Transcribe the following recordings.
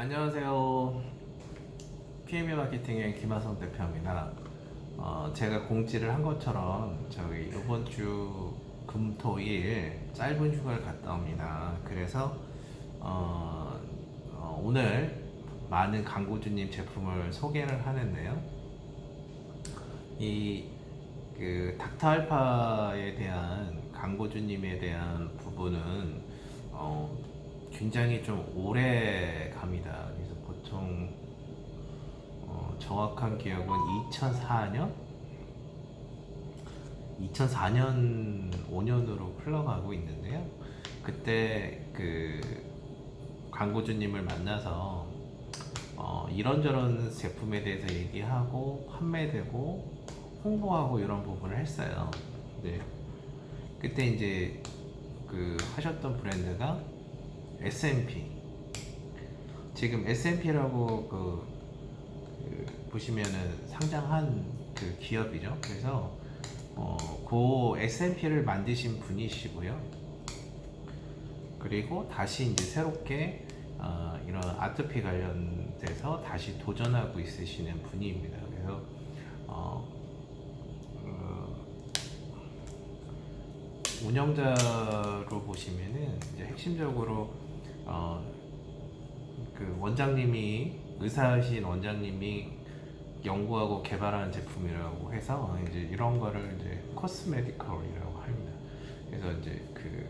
안녕하세요. PME 마케팅의 김하성 대표입니다. 어, 제가 공지를 한 것처럼 저희 이번 주 금토일 짧은 휴가를 갔다 옵니다. 그래서 어, 어, 오늘 많은 광고주님 제품을 소개를 하는데요. 이 그 닥터 알파에 대한 광고주님에 대한 부분은 어, 굉장히 좀 오래 갑니다. 그래서 보통 어, 정확한 기억은 2004년, 2004년 5년으로 흘러가고 있는데요. 그때 그 광고주님을 만나서 어, 이런저런 제품에 대해서 얘기하고 판매되고 홍보하고 이런 부분을 했어요. 네. 그때 이제 그 하셨던 브랜드가 S&P. 지금 S&P라고 그, 그 보시면은 상장한 그 기업이죠. 그래서 어, 그 S&P를 만드신 분이시고요. 그리고 다시 이제 새롭게 어, 이런 아토피 관련돼서 다시 도전하고 있으시는 분입니다. 그래서 어, 어, 운영자로 보시면은 이제 핵심적으로 어, 그 원장님이 의사신 원장님이 연구하고 개발한 제품이라고 해서 이제 이런 거를 이제 코스메디컬이라고 합니다. 그래서 이제 그,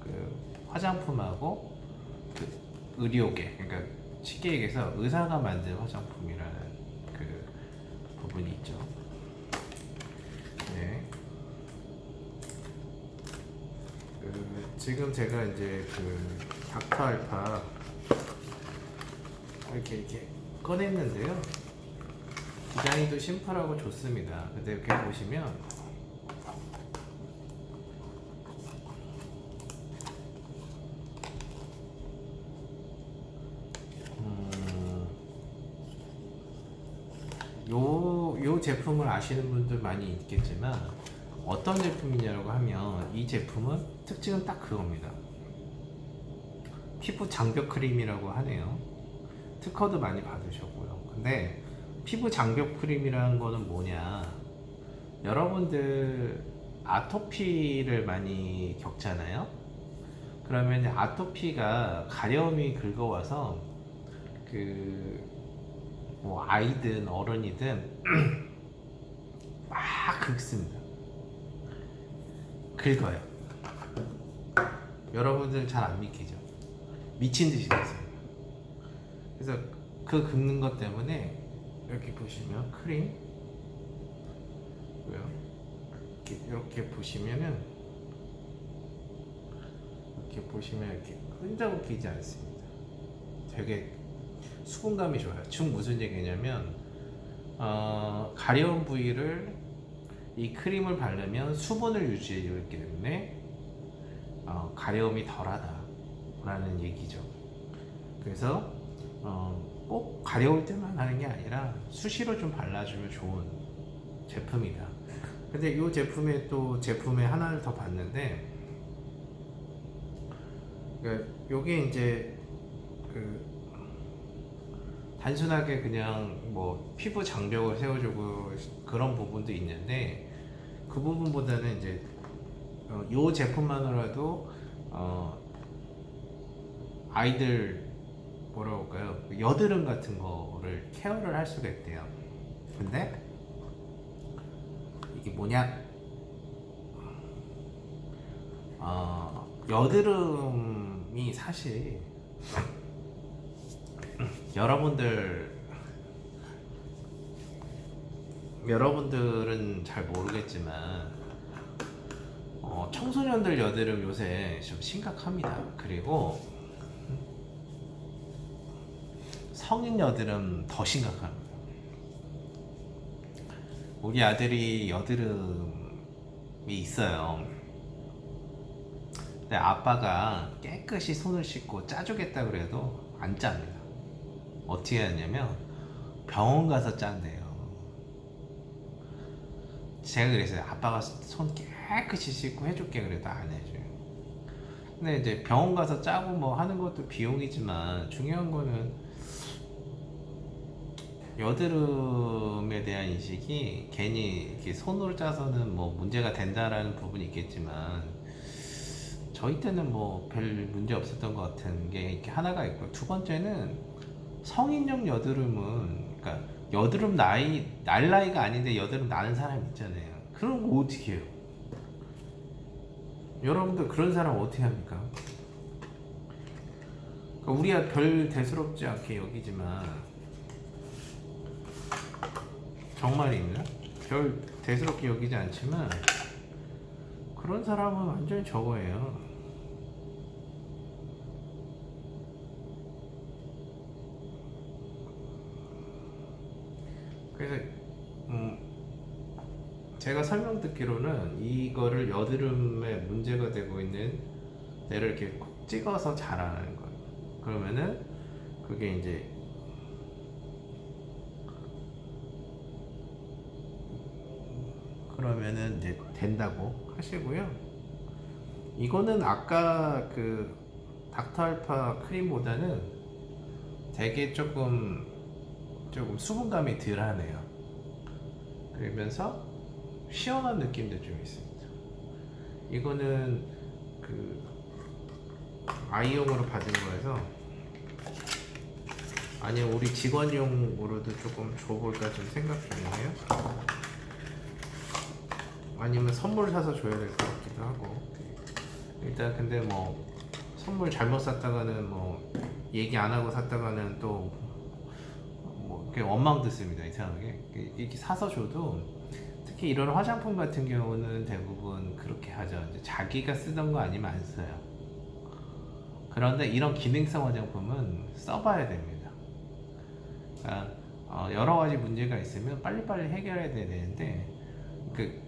그 화장품하고 그 의료계 그러니까 쉽게 얘기해서 의사가 만든 화장품이라는 그 부분이 있죠. 네. 그 지금 제가 이제 그 닥터 알파 이렇게 이렇게 꺼냈는데요. 디자인도 심플하고 좋습니다. 근데 이렇게 보시면 음, 요, 요 제품을 아시는 분들 많이 있겠지만 어떤 제품이냐고 하면 이 제품은 특징은 딱 그겁니다. 피부 장벽 크림이라고 하네요. 특허도 많이 받으셨고요. 근데 피부 장벽 크림이라는 거는 뭐냐? 여러분들 아토피를 많이 겪잖아요. 그러면 아토피가 가려움이 긁어와서 그 뭐 아이든 어른이든 막 긁습니다. 긁어요. 여러분들 잘 안 믿기죠? 미친 듯이 긁습니다. 그래서 그 긁는 것 때문에 이렇게 보시면 크림 고요 이렇게, 이렇게 보시면은 이렇게 보시면 이렇게 끈적을 끼지 않습니다. 되게 수분감이 좋아요. 즉 무슨 얘기냐면 어, 가려운 부위를 이 크림을 바르면 수분을 유지해 주기 때문에 어, 가려움이 덜하다라는 얘기죠. 그래서 어, 꼭 가려울 때만 하는 게 아니라 수시로 좀 발라주면 좋은 제품이다. 근데 이 제품에 또 제품에 하나를 더 봤는데 그러니까 요게 이제 그 단순하게 그냥 뭐 피부 장벽을 세워주고 그런 부분도 있는데 그 부분보다는 이제 어, 요 제품만으로도 어, 아이들 뭐라고 할까요? 여드름 같은 거를 케어를 할 수가 있대요. 근데 이게 뭐냐? 어, 여드름이 사실 여러분들 여러분들은 잘 모르겠지만 어, 청소년들 여드름 요새 좀 심각합니다. 그리고 성인 여드름 더 심각합니다. 우리 아들이 여드름이 있어요. 근데 아빠가 깨끗이 손을 씻고 짜주겠다 그래도 안 짭니다. 어떻게 하냐면 병원 가서 짠대요. 제가 그랬어요. 아빠가 손 깨끗이 씻고 해줄게 그래도 안 해줘요. 근데 이제 병원 가서 짜고 뭐 하는 것도 비용이지만 중요한 거는 여드름에 대한 인식이 괜히 이렇게 손으로 짜서는 뭐 문제가 된다라는 부분이 있겠지만 저희 때는 뭐 별 문제 없었던 것 같은 게 이렇게 하나가 있고 두 번째는 성인용 여드름은 그러니까 여드름 나이 날 나이가 아닌데 여드름 나는 사람 있잖아요. 그런 거 어떻게 해요? 여러분들 그런 사람 어떻게 합니까? 그러니까 우리가 별 대수롭지 않게 여기지만 정말입니다. 별 대수롭게 여기지 않지만 그런 사람은 완전히 저거예요. 그래서 음, 제가 설명 듣기로는 이거를 여드름에 문제가 되고 있는 데를 이렇게 콕 찍어서 자라는 거예요. 그러면은 그게 이제 그러면은 이제 된다고 하시고요. 이거는 아까 그 닥터 알파 크림보다는 되게 조금 조금 수분감이 덜하네요. 그러면서 시원한 느낌도 좀 있습니다. 이거는 그 아이용으로 받은 거여서 아니면 우리 직원용으로도 조금 줘볼까 좀 생각 중이에요. 아니면 선물 사서 줘야 될 것 같기도 하고 일단 근데 뭐 선물 잘못 샀다가는 뭐 얘기 안 하고 샀다가는 또뭐 이렇게 원망 듣습니다 이상하게 이렇게 사서 줘도 특히 이런 화장품 같은 경우는 대부분 그렇게 하죠 자기가 쓰던 거 아니면 안 써요 그런데 이런 기능성 화장품은 써봐야 됩니다 그러니까 어, 여러 가지 문제가 있으면 빨리빨리 해결해야 되는데 그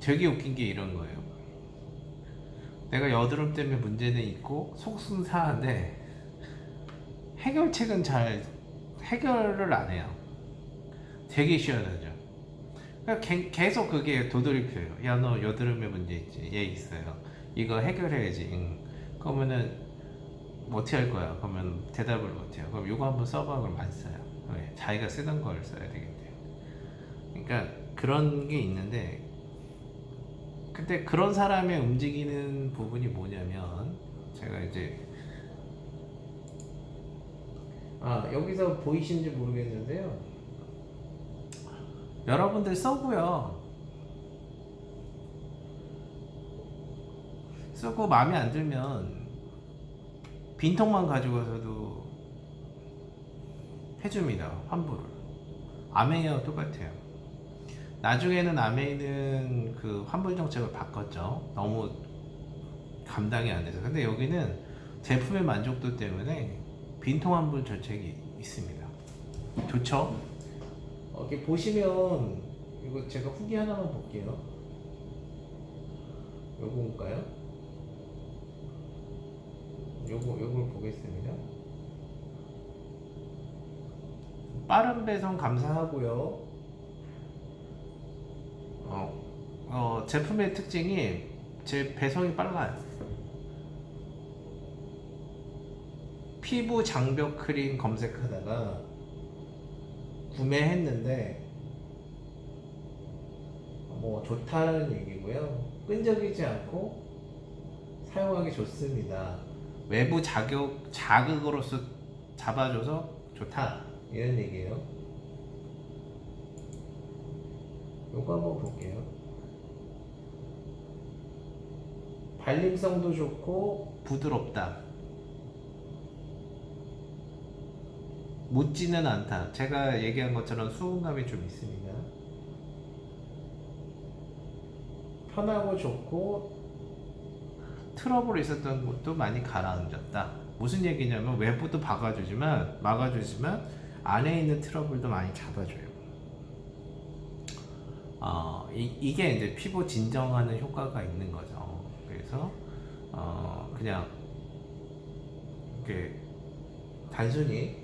되게 웃긴 게 이런 거예요. 내가 여드름 때문에 문제는 있고 속은 사는데 해결책은 잘 해결을 안 해요. 되게 시원하죠. 그러니까 개- 계속 그게 도돌이표예요. 야 너 여드름에 문제 있지? 얘 있어요. 이거 해결해야지. 응. 그러면은 뭐 어떻게 할 거야? 그러면 대답을 못 해요. 그럼 이거 한번 써봐. 그럼 안 써요. 왜? 자기가 쓰던 걸 써야 되겠대요. 그러니까 그런 게 있는데 근데 그런 사람의 움직이는 부분이 뭐냐면 제가 이제 아 여기서 보이시는지 모르겠는데요 여러분들 써고요 쓰고 마음에 안 들면 빈통만 가지고서도 해줍니다 환불을 아메이어 똑같아요 나중에는 아메이는 그 환불 정책을 바꿨죠. 너무 감당이 안 돼서. 근데 여기는 제품의 만족도 때문에 빈통 환불 정책이 있습니다. 좋죠? 어, 이렇게 보시면 이거 제가 후기 하나만 볼게요. 요건가요? 요거 요걸 보겠습니다. 빠른 배송 감사하고요. 어, 어, 제품의 특징이 제 배송이 빨라요. 피부 장벽 크림 검색하다가 구매했는데 뭐 좋다는 얘기고요. 끈적이지 않고 사용하기 좋습니다. 외부 자극 자극으로서 잡아줘서 좋다 이런 얘기예요. 요거 한번 볼게요. 발림성도 좋고 부드럽다. 묻지는 않다. 제가 얘기한 것처럼 수분감이 좀 있습니다. 편하고 좋고 트러블 있었던 것도 많이 가라앉았다. 무슨 얘기냐면 외부도 박아주지만 막아주지만 안에 있는 트러블도 많이 잡아줘요. 어, 이, 게 이제 피부 진정하는 효과가 있는 거죠. 그래서 어, 그냥 이렇게 단순히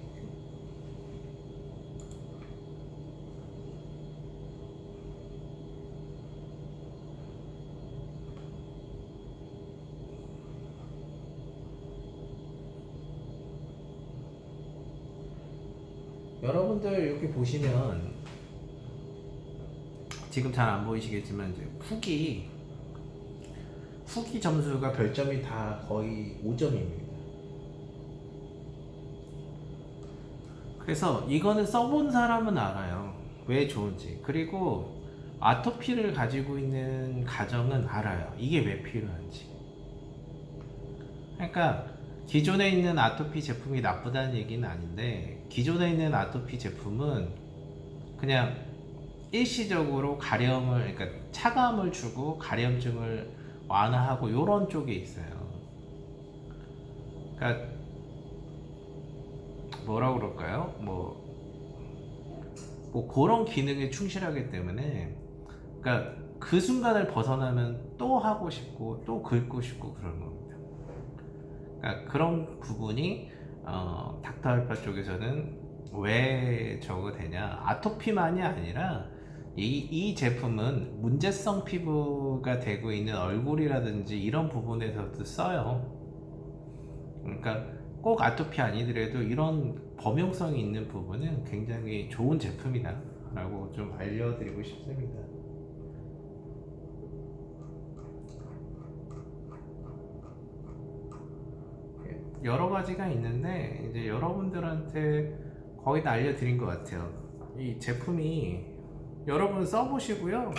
여러분들 이렇게 보시면 지금 잘 안 보이시겠지만 이제 후기 후기 점수가 별점이 다 거의 5점입니다. 그래서 이거는 써본 사람은 알아요. 왜 좋은지. 그리고 아토피를 가지고 있는 가정은 알아요. 이게 왜 필요한지. 그러니까 기존에 있는 아토피 제품이 나쁘다는 얘기는 아닌데 기존에 있는 아토피 제품은 그냥 일시적으로 가려움을 그러니까 차감을 주고 가려움증을 완화하고 요런 쪽에 있어요. 그러니까 뭐라 그럴까요? 뭐, 뭐 그런 기능에 충실하기 때문에 그러니까 그 순간을 벗어나면 또 하고 싶고 또 긁고 싶고 그런 겁니다. 그러니까 그런 부분이 어, 닥터알파 쪽에서는 왜 저거 되냐 아토피만이 아니라 이, 이 제품은 문제성 피부가 되고 있는 얼굴이라든지 이런 부분에서도 써요. 그러니까 꼭 아토피 아니더라도 이런 범용성이 있는 부분은 굉장히 좋은 제품이다 라고 좀 알려드리고 싶습니다. 여러 가지가 있는데 이제 여러분들한테 거의 다 알려드린 것 같아요. 이 제품이 여러분 써보시고요.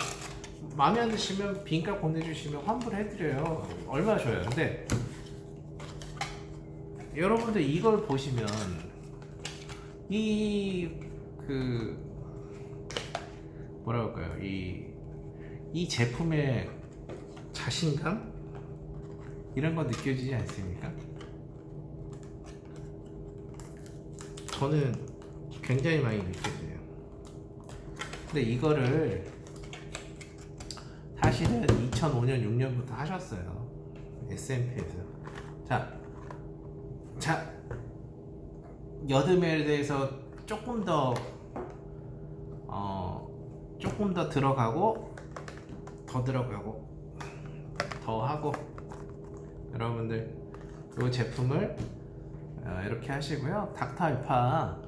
마음에 안 드시면 빈값 보내주시면 환불해드려요. 얼마 줘요? 근데 여러분들 이걸 보시면 이 그 뭐라 할까요? 이, 이 제품의 자신감 이런 거 느껴지지 않습니까? 저는 굉장히 많이 느껴져요. 근데 이거를 사실은 2005년 6년부터 하셨어요. SMP에서. 자, 자, 여드멜에 대해서 조금 더, 어, 조금 더 들어가고, 더 들어가고, 더 하고, 여러분들, 이 제품을 어, 이렇게 하시고요. 닥터 알파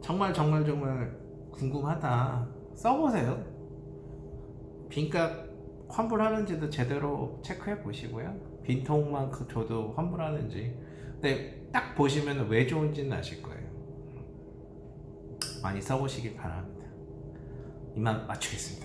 정말 정말 정말 궁금하다. 써보세요. 빈값 환불하는지도 제대로 체크해 보시고요. 빈통만 그 줘도 환불하는지. 근데 딱 보시면 왜 좋은지는 아실 거예요. 많이 써보시길 바랍니다. 이만 마치겠습니다.